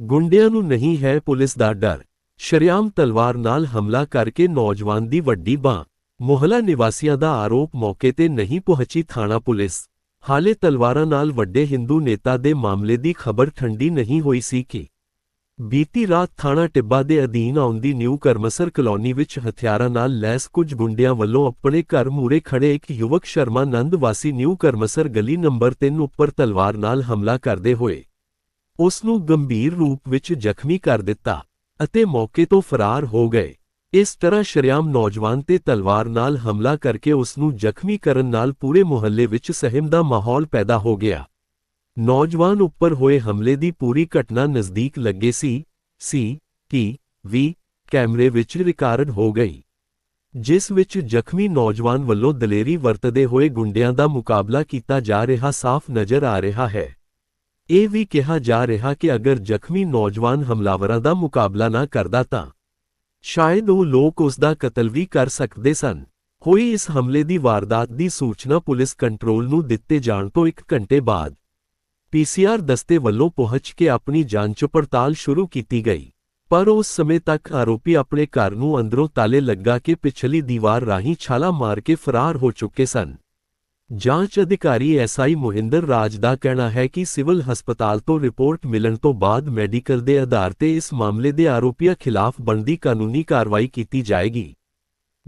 ਗੁੰਡਿਆਂ ਨੂੰ ਨਹੀਂ ਹੈ ਪੁਲਿਸ ਦਾ ਡਰ। ਸ਼ਰਿਆਮ ਤਲਵਾਰ ਨਾਲ ਹਮਲਾ ਕਰਕੇ ਨੌਜਵਾਨ ਦੀ ਵੱਡੀ ਬਾਂਹ, ਮੁਹੱਲਾ ਨਿਵਾਸੀਆਂ ਦਾ ਆਰੋਪ ਮੌਕੇ ਤੇ ਨਹੀਂ ਪਹੁੰਚੀ ਥਾਣਾ ਪੁਲਿਸ। ਹਾਲੇ ਤਲਵਾਰਾਂ ਨਾਲ ਵੱਡੇ ਹਿੰਦੂ ਨੇਤਾ ਦੇ ਮਾਮਲੇ ਦੀ ਖਬਰ ਠੰਡੀ ਨਹੀਂ ਹੋਈ ਸੀ ਕਿ ਬੀਤੀ ਰਾਤ ਥਾਣਾ ਟਿੱਬਾ ਦੇ ਅਧੀਨ ਆਉਂਦੀ ਨਿਊ ਕਰਮਸਰ ਕਲੋਨੀ ਵਿੱਚ ਹਥਿਆਰਾਂ ਨਾਲ ਲੈਸ ਕੁਝ ਗੁੰਡਿਆਂ ਵੱਲੋਂ ਆਪਣੇ ਘਰ ਮੂਰੇ ਖੜੇ ਇੱਕ ਯੁਵਕ ਸ਼ਰਮਾ ਨੰਦ ਵਾਸੀ ਨਿਊ ਕਰਮਸਰ ਗਲੀ ਨੰਬਰ 3 ਉੱਪਰ ਤਲਵਾਰ ਨਾਲ ਹਮਲਾ ਕਰਦੇ ਹੋਏ ਉਸ ਨੂੰ ਗੰਭੀਰ ਰੂਪ ਵਿੱਚ ਜ਼ਖਮੀ ਕਰ ਦਿੱਤਾ ਅਤੇ ਮੌਕੇ ਤੋਂ ਫਰਾਰ ਹੋ ਗਏ। ਇਸ ਤਰ੍ਹਾਂ ਸ਼ਰਿਆਮ ਨੌਜਵਾਨ ਤੇ ਤਲਵਾਰ ਨਾਲ ਹਮਲਾ ਕਰਕੇ ਉਸ ਨੂੰ ਜ਼ਖਮੀ ਕਰਨ ਨਾਲ ਪੂਰੇ ਮੁਹੱਲੇ ਵਿੱਚ ਸਹਿਮ ਦਾ ਮਾਹੌਲ ਪੈਦਾ ਹੋ ਗਿਆ। ਨੌਜਵਾਨ ਉੱਪਰ ਹੋਏ ਹਮਲੇ ਦੀ ਪੂਰੀ ਘਟਨਾ ਨਜ਼ਦੀਕ ਲੱਗੇ ਸੀ ਸੀ ਟੀ ਵੀ, ਕੈਮਰੇ ਵਿੱਚ ਰਿਕਾਰਡ ਹੋ ਗਈ, ਜਿਸ ਵਿੱਚ ਜ਼ਖਮੀ ਨੌਜਵਾਨ ਵੱਲੋਂ ਦਲੇਰੀ ਵਰਤਦੇ ਹੋਏ ਗੁੰਡਿਆਂ ਦਾ ਮੁਕਾਬਲਾ ਕੀਤਾ ਜਾ ਰਿਹਾ ਸਾਫ਼ ਨਜ਼ਰ ਆ ਰਿਹਾ ਹੈ। ਇਹ ਵੀ ਕਿਹਾ ਜਾ ਰਿਹਾ ਕਿ ਅਗਰ ਜ਼ਖਮੀ ਨੌਜਵਾਨ ਹਮਲਾਵਰਾਂ ਦਾ ਮੁਕਾਬਲਾ ਨਾ ਕਰਦਾ ਤਾਂ ਸ਼ਾਇਦ ਉਹ ਲੋਕ ਉਸ ਦਾ ਕਤਲ ਵੀ ਕਰ ਸਕਦੇ ਸਨ। ਹੋਈ ਇਸ ਹਮਲੇ ਦੀ ਵਾਰਦਾਤ ਦੀ ਸੂਚਨਾ ਪੁਲਿਸ ਕੰਟਰੋਲ ਨੂੰ ਦਿੱਤੇ ਜਾਣ ਤੋਂ ਇੱਕ ਘੰਟੇ ਬਾਅਦ ਪੀਸੀਆਰ ਦਸਤੇ ਵੱਲੋਂ ਪਹੁੰਚ ਕੇ ਆਪਣੀ ਜਾਂਚ ਪੜਤਾਲ ਸ਼ੁਰੂ ਕੀਤੀ ਗਈ। ਪਰ ਉਸ ਸਮੇਂ ਤੱਕ ਆਰੋਪੀ ਆਪਣੇ ਘਰ ਨੂੰ ਅੰਦਰੋਂ ਤਾਲੇ ਲੱਗਾ ਕੇ ਪਿਛਲੀ ਦੀਵਾਰ ਰਾਹੀਂ ਛਾਲਾ ਮਾਰ ਕੇ ਫਰਾਰ ਹੋ ਚੁੱਕੇ ਸਨ। ਜਾਂਚ ਅਧਿਕਾਰੀ ਐਸਆਈ ਮੋਹਿੰਦਰ ਰਾਜ ਦਾ ਕਹਿਣਾ ਹੈ ਕਿ ਸਿਵਲ ਹਸਪਤਾਲ ਤੋਂ ਰਿਪੋਰਟ ਮਿਲਣ ਤੋਂ ਬਾਅਦ ਮੈਡੀਕਲ ਦੇ ਆਧਾਰ ਤੇ ਇਸ ਮਾਮਲੇ ਦੇ ਆਰੋਪੀਆਂ ਖਿਲਾਫ ਬਣਦੀ ਕਾਨੂੰਨੀ ਕਾਰਵਾਈ ਕੀਤੀ ਜਾਏਗੀ।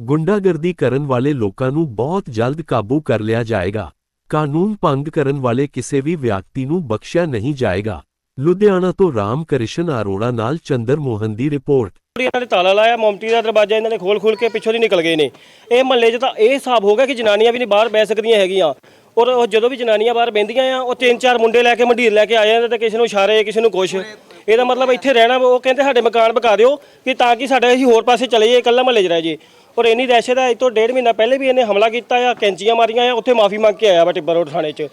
ਗੁੰਡਾਗਰਦੀ ਕਰਨ ਵਾਲੇ ਲੋਕਾਂ ਨੂੰ ਬਹੁਤ ਜਲਦ ਕਾਬੂ ਕਰ ਲਿਆ ਜਾਏਗਾ। ਕਾਨੂੰਨ ਭੰਗ ਕਰਨ ਵਾਲੇ ਕਿਸੇ ਵੀ ਵਿਅਕਤੀ ਨੂੰ ਬਖਸ਼ਿਆ ਨਹੀਂ ਜਾਏਗਾ। ਲੁਧਿਆਣਾ ਤੋਂ ਰਾਮ ਕ੍ਰਿਸ਼ਨ ਅਰੋੜਾ ਨਾਲ ਚੰਦਰ ਮੋਹਨ ਦੀ ਰਿਪੋਰਟ। ਇਹਨਾਂ ਨੇ ਤਾਲਾ ਲਾਇਆ ਮਮਟੀ ਦਾ ਦਰਵਾਜ਼ਾ ਇਹਨਾਂ ਨੇ ਖੋਲ ਖੋਲ ਕੇ ਪਿੱਛੋਂ ਦੀ ਨਿਕਲ ਗਏ ਨੇ। ਇਹ ਮਹੱਲੇ 'ਚ ਤਾਂ ਇਹ ਹਿਸਾਬ ਹੋ ਗਿਆ ਕਿ ਜਨਾਨੀਆਂ ਵੀ ਨਹੀਂ ਬਾਹਰ ਬਹਿ ਸਕਦੀਆਂ ਹੈਗੀਆਂ। ਔਰ ਉਹ ਜਦੋਂ ਵੀ ਜਨਾਨੀਆਂ ਬਾਹਰ ਬਹਿੰਦੀਆਂ ਆ, ਉਹ ਤਿੰਨ ਚਾਰ ਮੁੰਡੇ ਲੈ ਕੇ ਮੰਡੀਰ ਲੈ ਕੇ ਆ ਜਾਂਦੇ ਤੇ ਕਿਸੇ ਨੂੰ ਇਸ਼ਾਰੇ, ਕਿਸੇ ਨੂੰ ਕੁਛ। ਇਹਦਾ ਮਤਲਬ ਇੱਥੇ ਰਹਿਣਾ, ਉਹ ਕਹਿੰਦੇ ਸਾਡੇ ਮਕਾਨ ਬਕਾ ਦਿਓ ਕਿ ਤਾਂ ਕਿ ਸਾਡੇ ਅਸੀਂ ਹੋਰ ਪਾਸੇ ਚਲੇ ਜਾਈਏ, ਇਕੱਲਾ ਮਹੱਲੇ 'ਚ ਰਹਿ ਜਾਈਏ। ਔਰ ਇੰਨੀ ਦਹਿਸ਼ਤ ਹੈ ਇਹ ਤੋਂ ਡੇਢ ਮਹੀਨਾ ਪਹਿਲੇ ਵੀ ਇਹਨੇ ਹਮਲਾ ਕੀਤਾ ਆ, ਕੈਂਚੀਆਂ ਮਾਰੀਆਂ ਆ, ਉੱਥੇ ਮਾਫੀ ਮੰਗ ਕੇ ਆਇਆ ਵਾ ਟਿੱਬਰ ਰੋਡ ਥਾਣੇ 'ਚ।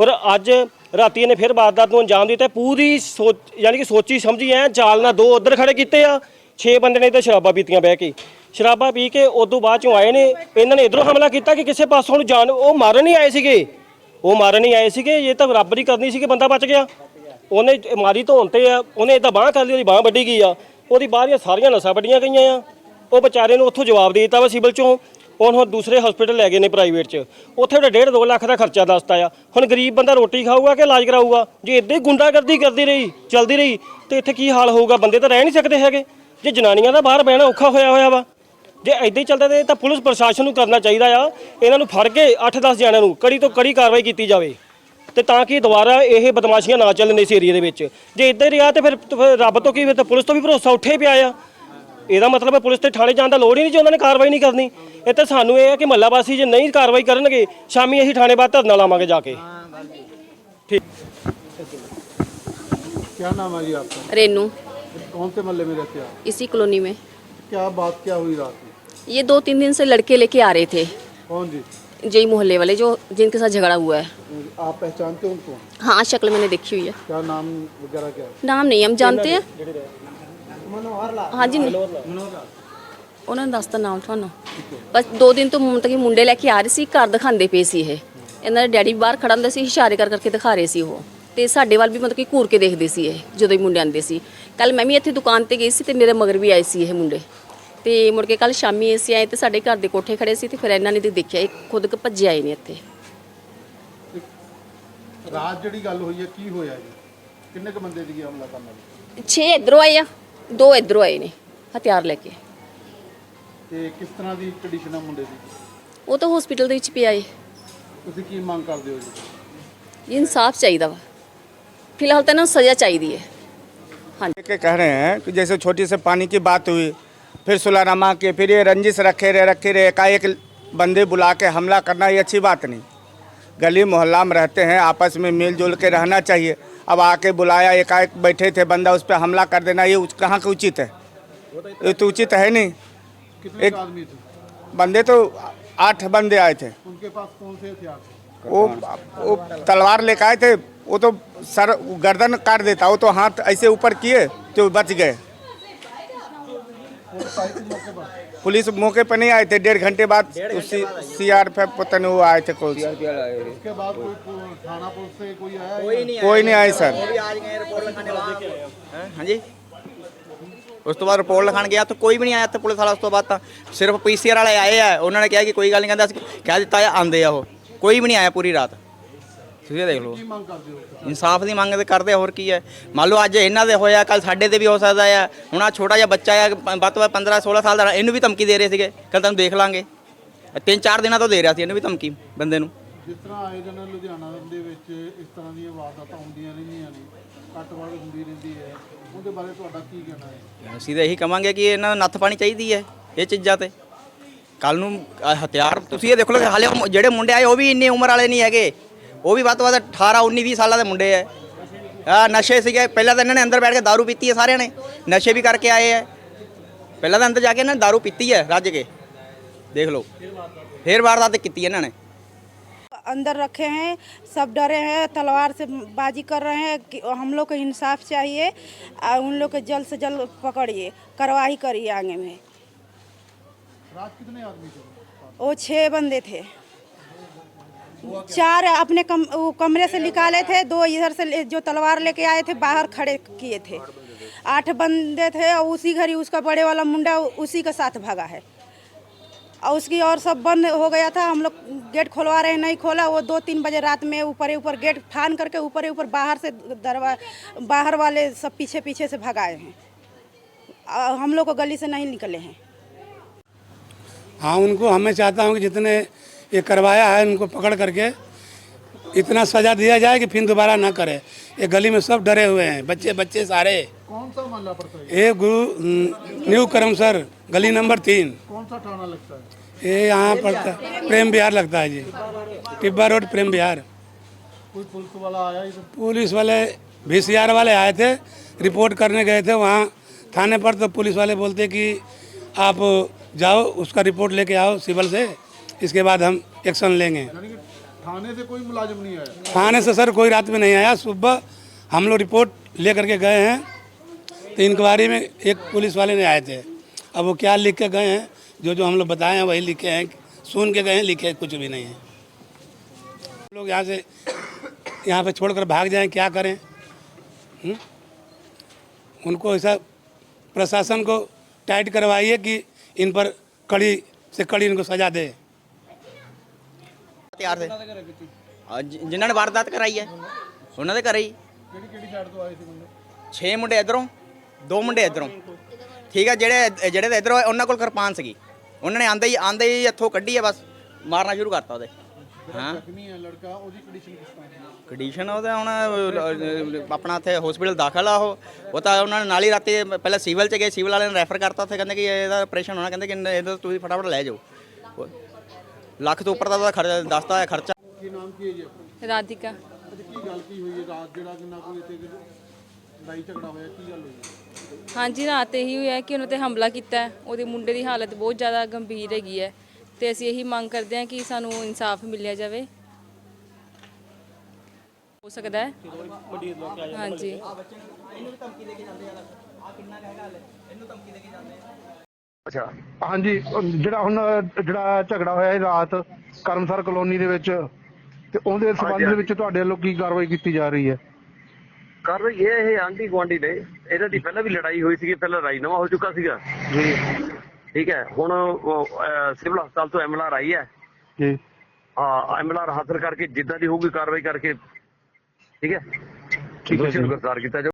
ਔਰ ਅੱਜ ਰਾਤੀ ਇਹਨੇ ਫਿਰ ਵਾਰਦਾਤ ਨੂੰ ਅੰਜਾਮ ਦਿੱਤਾ। ਪੂਰੀ ਸੋਚ, ਯਾਨੀ ਕਿ ਸੋਚੀ ਸਮਝੀ ਐ ਚਾਲ ਨਾਲ ਦੋ ਉਧਰ ਖੜੇ ਕੀਤੇ ਆ 6 ਬੰਦੇ ਨੇ ਤੇ ਸ਼ਰਾਬਾਂ ਪੀਤੀਆਂ ਬਹਿ ਕੇ। ਸ਼ਰਾਬਾਂ ਪੀ ਕੇ ਉਦੋਂ ਬਾਅਦ ਚੋਂ ਆਏ ਨੇ, ਇਹਨਾਂ ਨੇ ਇਧਰੋਂ ਹਮਲਾ ਕੀਤਾ ਕਿ ਕਿਸੇ ਪਾਸੋਂ ਨੂੰ ਜਾਣ ਉਹ ਮਾਰਨ ਨਹੀਂ ਆਏ ਸੀਗੇ। ਉਹ ਮਾਰਨ ਹੀ ਆਏ ਸੀਗੇ, ਇਹ ਤਾਂ ਰੱਬ ਦੀ ਕਰਨੀ ਸੀ ਕਿ ਬੰਦਾ ਬਚ ਗਿਆ। ਉਹਨੇ ਮਾਰੀ ਧੋਣ ਤੇ ਆ, ਉਹਨੇ ਇਦਾਂ ਬਾਹ ਕਰ ਲਈ, ਉਹਦੀ ਬਾਹ ਵੱਢੀ ਗਈ ਆ। ਉਹਦੀ ਬਾਹ ਦੀਆਂ ਸਾਰੀਆਂ ਨਸਾਂ ਵੱਢੀਆਂ ਗਈਆਂ ਆ। ਉਹ ਵਿਚਾਰੇ ਨੂੰ ਉੱਥੋਂ ਜਵਾਬ ਦੇ ਦਿੱਤਾ ਵਾ ਸਿਵਲ ਚੋਂ। ਹੁਣ ਹੁਣ ਦੂਸਰੇ ਹਸਪੀਟਲ ਲੈ ਗਏ ਨੇ ਪ੍ਰਾਈਵੇਟ 'ਚ। ਉੱਥੇ ਉਹਦਾ 1.5 2 ਲੱਖ ਦਾ ਖਰਚਾ ਦੱਸਤਾ ਆ। ਹੁਣ ਗਰੀਬ ਬੰਦਾ ਰੋਟੀ ਖਾਊਗਾ ਕਿ ਇਲਾਜ ਕਰਾਊਗਾ? ਜੇ ਇੱਦਾਂ ਹੀ ਗੁੰਡਾਗਰਦੀ ਕਰਦੀ ਰਹੀ, ਚੱਲਦੀ ਰਹੀ, ਤੇ ਇੱਥੇ ਕੀ ਹਾਲ ਹੋਊਗਾ? ਬੰਦੇ ਤਾਂ ਰਹਿ ਨਹੀਂ ਸਕਦੇ ਹੈਗੇ। ਜੇ ਜਨਾਨੀਆਂ ਦਾ ਬਾਹਰ ਬਹਿਣਾ ਔਖਾ ਹੋਇਆ ਹੋਇਆ ਵਾ। ਜੇ ਇਦਾਂ ਹੀ ਚੱਲਦਾ ਤੇ ਤਾਂ ਪੁਲਿਸ ਪ੍ਰਸ਼ਾਸਨ ਨੂੰ ਕਰਨਾ ਚਾਹੀਦਾ ਆ। ਇਹਨਾਂ ਨੂੰ ਫੜ ਕੇ 8-10 ਜਣਿਆਂ ਨੂੰ ਕੜੀ ਤੋਂ ਕੜੀ ਕਾਰਵਾਈ ਕੀਤੀ ਜਾਵੇ। ਤੇ ਤਾਂ ਕਿ ਦੁਬਾਰਾ ਇਹ ਬਦਮਾਸ਼ੀਆਂ ਨਾ ਚੱਲਣ ਇਸ ਏਰੀਆ ਦੇ ਵਿੱਚ। ਜੇ ਇਦਾਂ ਹੀ ਰਿਹਾ ਤੇ ਫਿਰ ਰੱਬ ਤੋਂ ਕੀ ਫਿਰ ਤਾਂ ਪੁਲਿਸ ਤੋਂ ਵੀ ਭਰੋਸਾ ਉੱਠੇ ਪਿਆ ਆ। ਇਹਦਾ ਮਤਲਬ ਹੈ ਪੁਲਿਸ ਤੇ ਥਾਣੇ ਜਾਣ ਦਾ ਲੋੜ ਹੀ ਨਹੀਂ ਜੇ ਉਹਨਾਂ ਨੇ ਕਾਰਵਾਈ ਨਹੀਂ ਕਰਨੀ ਇਹ ਤਾਂ ਸਾਨੂੰ ਇਹ ਹੈ ਕਿ ਮਹੱਲਾ ਵਾਸੀ ਜੇ ਨਹੀਂ ਕਾਰਵਾਈ ਕਰਨਗੇ ਸ਼ਾਮੀ ਅਸੀਂ ਥਾਣੇ ਬਾਅਦ ਧਰਨਾ ਲਾਵਾਂਗੇ ਜਾ ਕੇ ਠੀਕ क्या नाम है जी आपका रेनू कौन से मोहल्ले में रहते हैं आप इसी कॉलोनी में क्या बात क्या हुई रात में ये दो तीन दिन से लड़के लेके आ रहे थे कौन जी जई मोहल्ले वाले जो जिनके साथ झगड़ा हुआ है आप पहचानते हो उनको हाँ शक्ल मैंने देखी हुई है क्या नाम वगैरह क्या है? नाम नहीं हम जानते हैं हाँ जी ਨਹੀਂ ਉਹਨਾਂ ਨੇ ਦੱਸਤਾ ਨਾਮ ਤੁਹਾਨੂੰ। ਬਸ ਦੋ ਦਿਨ ਤੋਂ ਮਤਲਬ ਕਿ ਮੁੰਡੇ ਲੈ ਕੇ ਆ ਰਹੇ ਸੀ ਘਰ ਦਿਖਾਉਂਦੇ ਪਏ ਸੀ ਇਹ। ਇਹਨਾਂ ਦੇ ਡੈਡੀ ਬਾਹਰ ਖੜਾ ਹੁੰਦਾ ਸੀ ਇਸ਼ਾਰੇ ਕਰ ਕਰਕੇ ਦਿਖਾ ਰਹੇ ਸੀ ਉਹ। ਤੇ ਸਾਡੇ ਵੱਲ ਵੀ ਮਤਲਬ ਕਿ ਘੂਰ ਕੇ ਦੇਖਦੇ ਸੀ ਇਹ ਜਦੋਂ ਹੀ ਮੁੰਡੇ ਆਉਂਦੇ ਸੀ। ਕੱਲ ਮੈਂ ਵੀ ਇੱਥੇ ਦੁਕਾਨ ਤੇ ਗਈ ਸੀ ਤੇ ਮੇਰੇ ਮਗਰ ਵੀ ਆਏ ਸੀ ਇਹ ਮੁੰਡੇ। ਤੇ ਮੁੜ ਕੇ ਕੱਲ ਸ਼ਾਮੀ ਅਸੀਂ ਆਏ ਤੇ ਸਾਡੇ ਘਰ ਦੇ ਕੋਠੇ ਖੜੇ ਸੀ ਤੇ ਫਿਰ ਇਹਨਾਂ ਨੇ ਤੇ ਦੇਖਿਆ ਇਹ ਖੁਦ ਕ ਭੱਜੇ ਆਏ ਨੇ ਇੱਥੇ। ਰਾਤ ਜਿਹੜੀ ਗੱਲ ਹੋਈ ਹੈ ਕੀ ਹੋਇਆ ਜੀ? ਕਿੰਨੇ ਕੁ ਬੰਦੇ ਸੀਗੇ ਹਮਲਾ ਕਰਨ ਵਾਲੇ? 6 ਇਧਰੋਂ ਆਏ ਆ। ਦੋ ਇਧਰੋਂ ਆਏ ਨੇ ਹਥਿਆਰ ਲੈ ਕੇ ਤੇ ਕਿਸ ਤਰ੍ਹਾਂ ਦੀ ਕੰਡੀਸ਼ਨ ਹੈ ਮੁੰਡੇ ਦੀ ਉਹ ਤਾਂ ਹਸਪੀਟਲ ਦੇ ਵਿੱਚ ਪਿਆ ਏ ਤੁਸੀਂ ਕੀ ਮੰਗ ਕਰਦੇ ਹੋ ਜੀ ਇਨਸਾਫ ਚਾਹੀਦਾ ਵਾ ਫਿਲਹਾਲ ਤਾਂ ਇਹਨਾਂ ਨੂੰ ਸਜ਼ਾ ਚਾਹੀਦੀ ਹੈ ਹਾਂਜੀ के कह रहे हैं कि जैसे छोटी से पानी की बात हुई फिर सुलानामा के फिर ये रंजिश रखे रहे रखे रहे एकाएक बंदे बुला के हमला करना ये अच्छी बात नहीं गली मोहल्ला में रहते हैं आपस में मिलजुल के रहना चाहिए अब आके बुलाया एकाएक बैठे थे बंदा उस पर हमला कर देना ये कहाँ का उचित है? ये तो उचित है नहीं। कितने एक- आदमी थे? बंदे तो आठ बंदे आए थे। उनके पास कौन से थे? वो वो तलवार लेकर आए थे वो तो सर गर्दन काट देता वो तो हाथ ऐसे ऊपर किए तो बच गए। पुलिस आई थी मौके पर पुलिस मौके पर नहीं आए थे डेढ़ घंटे बाद उसी सी आर पी पता नहीं वो आए थे कोई उसके बाद कोई पु- थाना पुलिस से कोई आया कोई नहीं कोई नहीं आए सर ਹਾਂਜੀ ਉਸ ਤੋਂ ਬਾਅਦ ਰਿਪੋਰਟ ਲਿਖਾਣ ਗਿਆ ਤਾਂ ਕੋਈ ਵੀ ਨਹੀਂ ਆਇਆ ਤੇ ਪੁਲਿਸ ਵਾਲਾ ਉਸ ਤੋਂ ਬਾਅਦ ਤਾਂ ਸਿਰਫ ਪੀਸੀਆਰ ਵਾਲੇ ਆਏ ਆ ਉਹਨਾਂ ਨੇ ਕਿਹਾ ਕਿ ਕੋਈ ਗੱਲ ਨਹੀਂ ਕਹਿੰਦਾ ਅਸੀਂ ਕਹਿ ਦਿੱਤਾ ਆ ਆਂਦੇ ਆ ਉਹ ਕੋਈ ਵੀ ਨਹੀਂ ਆਇਆ ਪੂਰੀ ਰਾਤ ਤੁਸੀਂ ਦੇਖ ਲਓ। ਇਨਸਾਫ ਦੀ ਮੰਗ ਕਰਦੇ ਹੋਰ ਕੀ ਹੈ? ਮੰਨ ਲਓ ਅੱਜ ਇਹਨਾਂ ਦੇ ਹੋਇਆ ਕੱਲ ਸਾਡੇ ਤੇ ਵੀ ਹੋ ਸਕਦਾ ਹੈ ਹੁਣ ਆ ਛੋਟਾ ਜਿਹਾ ਬੱਚਾ ਆ ਵੱਧ ਤੋਂ 15 16 ਸਾਲ ਦਾ ਇਹਨੂੰ ਵੀ ਧਮਕੀ ਦੇ ਰਹੇ ਸੀਗੇ। ਕੱਲ ਤੁਹਾਨੂੰ ਦੇਖ ਲਾਂਗੇ। ਤਿੰਨ ਚਾਰ ਦਿਨਾਂ ਤੋਂ ਦੇ ਰਿਹਾ ਸੀ ਇਹਨੂੰ ਵੀ ਧਮਕੀ ਬੰਦੇ ਨੂੰ। ਜਿਸ ਤਰ੍ਹਾਂ ਆਏ ਦਿਨ ਲੁਧਿਆਣਾ ਦੇ ਵਿੱਚ ਇਸ ਤਰ੍ਹਾਂ ਦੀਆਂ ਵਾਰਦਾਤਾਂ ਹੁੰਦੀਆਂ ਰਹਿੰਦੀਆਂ ਨੇ ਕੱਟਵਾੜ ਹੁੰਦੀ ਰਹਿੰਦੀ ਹੈ। ਉਹਦੇ ਬਾਰੇ ਤੁਹਾਡਾ ਕੀ ਕਹਿਣਾ ਹੈ? ਅਸੀਂ ਤਾਂ ਇਹੀ ਕਹਾਂਗੇ ਕਿ ਇਹਨਾਂ ਨੂੰ ਨੱਥ ਪਾਣੀ ਚਾਹੀਦੀ ਹੈ ਇਹ ਚੀਜ਼ਾਂ ਤੇ। ਕੱਲ ਨੂੰ ਹਥਿਆਰ ਤੁਸੀਂ ਇਹ ਦੇਖ ਲਓ ਹਾਲੇ ਜਿਹੜੇ ਮੁੰਡੇ ਆਏ ਉਹ ਵੀ ਇੰਨੀ ਉਮਰ ਵਾਲੇ ਨਹੀਂ ਹੈਗੇ। ਉਹ ਵੀ ਵੱਧ ਤੋਂ ਵੱਧ 18 19 20 ਸਾਲਾਂ ਦੇ ਮੁੰਡੇ ਐ ਆ ਨਸ਼ੇ ਸੀਗੇ ਪਹਿਲਾਂ ਤਾਂ ਇਹਨਾਂ ਨੇ ਅੰਦਰ ਬੈਠ ਕੇ दारू ਪੀਤੀ ਹੈ ਸਾਰਿਆਂ ਨੇ ਨਸ਼ੇ ਵੀ ਕਰਕੇ ਆਏ ਐ ਪਹਿਲਾਂ ਤਾਂ ਅੰਦਰ ਜਾ ਕੇ ਇਹਨਾਂ ਨੇ दारू ਪੀਤੀ ਹੈ ਰੱਜ ਕੇ ਦੇਖ ਲਓ ਫੇਰ ਵਾਰਦਾਤ ਕੀਤੀ ਇਹਨਾਂ ਨੇ अंदर रखे हैं सब डरे हैं तलवार से बाजी कर रहे हैं कि हम लोग को इंसाफ चाहिए और उन लोग को जल्द से जल्द पकड़िए कार्रवाई करिए आगे में रात कितने आदमी थे वो छः बंदे थे चार अपने कम, वो कमरे से निकाले थे दो इधर से जो तलवार लेके आए थे बाहर खड़े किए थे। आठ बंदे थे और उसी घड़ी उसका बड़े वाला मुंडा उसी के साथ भागा है। और उसकी और सब बंद हो गया था हम लोग गेट खोलवा रहे हैं नहीं खोला वो दो तीन बजे रात में ऊपर ऊपर गेट फान करके ऊपर ऊपर बाहर से दरवा बाहर वाले सब पीछे पीछे से भगाए हैं। हम लोग को गली से नहीं निकले हैं। हाँ उनको हमें चाहता हूँ कि जितने ये करवाया है उनको पकड़ करके। इतना सजा दिया जाए कि फिर दोबारा ना करे। ये गली में सब डरे हुए हैं बच्चे बच्चे सारे। कौन सा मोहल्ला पड़ता है? ये गुरु न्यू करमसर गली नंबर तीन। कौन सा थाना लगता है? ये यहाँ पड़ता है प्रेम बिहार लगता है जी। टिब्बा रोड प्रेम बिहार पुलिस वाला आया पुलिस वाले वी वाले आए थे रिपोर्ट करने गए थे वहाँ थाने पर तो पुलिस वाले बोलते कि आप जाओ उसका रिपोर्ट लेके आओ सिविल से। इसके बाद हम एक्शन लेंगे। थाने से कोई मुलाजिम नहीं आया? थाने से सर कोई रात में नहीं आया। सुबह हम लोग रिपोर्ट ले करके गए हैं। तो इंक्वायरी में एक पुलिस वाले ने आए थे। अब वो क्या लिख के गए हैं जो जो हम लोग बताए हैं वही लिखे हैं। सुन के गए हैं लिखे कुछ भी नहीं है। लोग यहाँ से यहाँ पे छोड़कर भाग जाएँ क्या करें? हुँ? उनको ऐसा प्रशासन को टाइट करवाइए कि इन पर कड़ी से कड़ी इनको सजा दे। ਤਿਆਰ ਦੇ। ਜਿ- ਜਿਨ੍ਹਾਂ ਨੇ ਵਾਰਦਾਤ ਕਰਾਈ ਹੈ। ਉਹਨਾਂ ਦੇ ਘਰੇ ਹੀ। ਕਿਹੜੀ ਕਿਹੜੀ ਸਾਈਡ ਤੋਂ ਆਏ ਸੀ ਬੰਦੇ 6 ਮੁੰਡੇ ਇਧਰੋਂ ਦੋ ਮੁੰਡੇ ਇਧਰੋਂ। ਠੀਕ ਹੈ ਜਿਹੜੇ ਜਿਹੜੇ ਇਧਰੋਂ ਉਹਨਾਂ ਕੋਲ ਕਿਰਪਾਨ ਸੀਗੀ। ਉਹਨਾਂ ਨੇ ਆਂਦੇ ਹੀ ਆਂਦੇ ਹੀ ਇੱਥੋਂ ਕੱਢੀ ਹੈ ਬਸ। ਮਾਰਨਾ ਸ਼ੁਰੂ ਕਰਤਾ ਉਹਦੇ। ਹਾਂ। ਜ਼ਖਮੀ ਹੈ ਲੜਕਾ ਉਹਦੀ ਕੰਡੀਸ਼ਨ ਕਿਸ ਤਰ੍ਹਾਂ ਹੈ? ਕੰਡੀਸ਼ਨ ਉਹਦਾ ਹੁਣ ਅਹ, ਆਪਣਾ ਇੱਥੇ ਹਸਪੀਟਲ ਦਾਖਲ ਆ ਉਹ। ਉਹ ਤਾਂ ਉਹਨਾਂ ਨੇ ਨਾਲ ਹੀ ਰਾਤੀ ਪਹਿਲਾਂ ਸਿਵਲ ਚ ਗਏ ਸਿਵਲ ਵਾਲਿਆਂ ਨੇ ਰੈਫਰ ਕਰਤਾ ਉੱਥੇ। ਕਹਿੰਦੇ ਕਿ ਇਹਦਾ ਆਪਰੇਸ਼ਨ ਹੋਣਾ। ਕਹਿੰਦੇ ਕਿ ਇਹਦਾ ਤੁਸੀਂ ਫਟਾਫਟ ਲੈ ਜਾਓ। ਉਹ ਲੱਖ ਤੋਂ ਉੱਪਰ ਦਾ ਉਹਦਾ ਖਰਚਾ ਦੱਸਦਾ ਹੈ ਖਰਚਾ। ਕੀ ਨਾਮ ਕੀ ਹੈ ਜੀ ਆਪਣਾ? ਰਾਧਿਕਾ। ਅੱਜ ਕੀ ਗੱਲ ਕੀ ਹੋਈ ਹੈ? ਰਾਤ ਜਿਹੜਾ ਕਿੰਨਾ ਕੋਈ ਇੱਥੇ ਲੜਾਈ ਝਗੜਾ ਹੋਇਆ ਕੀ ਗੱਲ ਹੋਈ? ਹੈ? ਹਾਂਜੀ ਰਾਤ ਇਹੀ ਹੋਇਆ ਕਿ ਉਹਨਾਂ ਤੇ ਹਮਲਾ ਕੀਤਾ ਹੈ। ਉਹਦੇ ਮੁੰਡੇ ਦੀ ਹਾਲਤ ਬਹੁਤ ਜ਼ਿਆਦਾ ਗੰਭੀਰ ਹੈਗੀ ਹੈ। ਤੇ ਅਸੀਂ ਇਹੀ ਮੰਗ ਕਰਦੇ ਹਾਂ ਕਿ ਸਾਨੂੰ ਇਨਸਾਫ ਮਿਲਿਆ ਜਾਵੇ। ਹੋ ਸਕਦਾ ਹੈ। ਹਾਂਜੀ। ਅੱਛਾ। ਹਾਂਜੀ ਜਿਹੜਾ ਹੁਣ ਜਿਹੜਾ ਝਗੜਾ ਹੋਇਆ ਇਹ ਰਾਤ ਕਰਮਸਰ ਕਲੋਨੀ ਦੇ ਵਿੱਚ ਤੇ ਉਹਦੇ ਸੰਬੰਧ ਦੇ ਵਿੱਚ ਤੁਹਾਡੇ ਵੱਲੋਂ ਕੀ ਕਾਰਵਾਈ ਕੀਤੀ ਜਾ ਰਹੀ ਹੈ? ਕਾਰਵਾਈ ਇਹ ਇਹ ਆਂਢੀ ਗੁਆਂਢੀ ਨੇ ਇਹਨਾਂ ਦੀ ਪਹਿਲਾਂ ਵੀ ਲੜਾਈ ਹੋਈ ਸੀਗੀ ਪਹਿਲਾਂ ਰਾਜੀਨਾਮਾ ਹੋ ਚੁੱਕਾ ਸੀਗਾ। ਜੀ। ਠੀਕ ਹੈ ਹੁਣ ਸਿਵਲ ਹਸਪਤਾਲ ਤੋਂ ਐਮਐਲਆਰ ਆਈ ਹੈ। ਜੀ। ਹਾਂ ਐਮਐਲਆਰ ਹਾਸਲ ਕਰਕੇ ਜਿੱਦਾਂ ਦੀ ਹੋਊਗੀ ਕਾਰਵਾਈ ਕਰਕੇ ਠੀਕ ਹੈ। ਠੀਕ ਹੈ ਗ੍ਰਿਫਤਾਰ ਕੀਤਾ